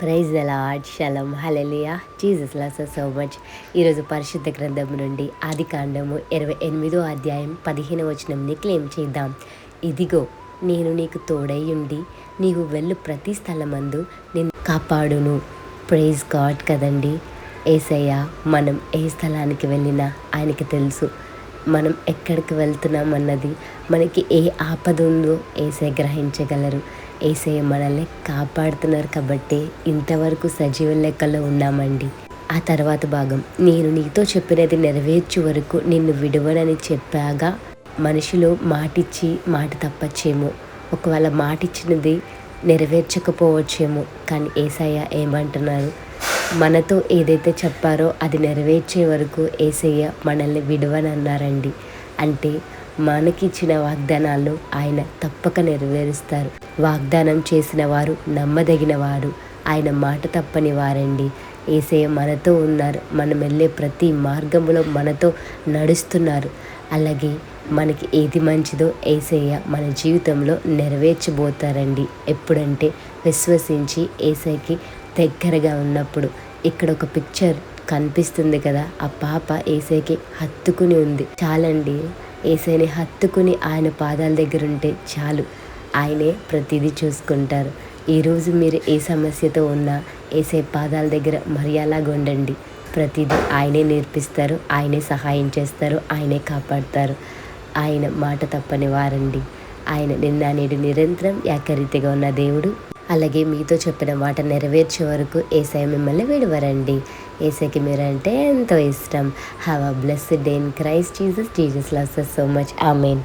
Praise Lord. Shalom. Hallelujah Jesus loves so much ఈరోజు పరిశుద్ధ గ్రంథం నుండి ఆది కాండము ఇరవై ఎనిమిదో అధ్యాయం పదిహేను వచనంని క్లెయిమ్ చేద్దాం. ఇదిగో నేను నీకు తోడై ఉండి నీవు వెళ్ళు ప్రతి స్థలమందు నేను కాపాడును. ప్రైజ్ గాడ్ కదండి. ఏసయ్య మనం ఏ స్థలానికి వెళ్ళినా ఆయనకి తెలుసు. మనం ఎక్కడికి వెళ్తున్నాం అన్నది మనకి ఏ ఆపద ఉందో ఏసే గ్రహించగలరు. ఏసే మనల్ని కాపాడుతున్నారు కాబట్టి ఇంతవరకు సజీవ లెక్కలో ఉన్నామండి. ఆ తర్వాత భాగం నేను నీతో చెప్పినది నెరవేర్చు వరకు నిన్ను విడవనని చెప్పాగా మనుషులు మాటిచ్చి మాట తప్పచ్చేమో. ఒకవేళ మాటిచ్చినది నెరవేర్చకపోవచ్చేమో. కానీ ఏసయ్య ఏమంటున్నారు? మనతో ఏదైతే చెప్పారో అది నెరవేర్చే వరకు ఏసయ్య మనల్ని విడవనన్నారండి. అంటే మనకిచ్చిన వాగ్దానాలు ఆయన తప్పక నెరవేరుస్తారు. వాగ్దానం చేసిన వారు నమ్మదగిన వారు. ఆయన మాట తప్పని వారండి. ఏసయ్య మనతో ఉన్నారు. మనం వెళ్ళే ప్రతి మార్గంలో మనతో నడుస్తున్నారు. అలాగే మనకి ఏది మంచిదో ఏసయ్య మన జీవితంలో నెరవేర్చబోతారండి. ఎప్పుడంటే విశ్వసించి ఏసైకి దగ్గరగా ఉన్నప్పుడు ఇక్కడ ఒక పిక్చర్ కనిపిస్తుంది కదా ఆ పాప ఏసైకి హత్తుకుని ఉంది. చాలండి ఏసైని హత్తుకుని ఆయన పాదాల దగ్గర ఉంటే చాలు. ఆయనే ప్రతిదీ చూసుకుంటారు. ఈరోజు మీరు ఏ సమస్యతో ఉన్నా ఏసే పాదాల దగ్గర మర్యాదగా ఉండండి. ప్రతిదీ ఆయనే నేర్పిస్తారు ఆయనే సహాయం చేస్తారు ఆయనే కాపాడతారు. ఆయన మాట తప్పని వారండి ఆయన నిన్న నేడు నిరంతరం ఏకరీతిగా ఉన్న దేవుడు. అలాగే మీతో చెప్పిన మాట నెరవేర్చే వరకు ఏసై మిమ్మల్ని విడవరండి. ఏసైకి మీరంటే ఎంతో ఇష్టం. Have a blessed day in Christ Jesus Jesus loves so much I mean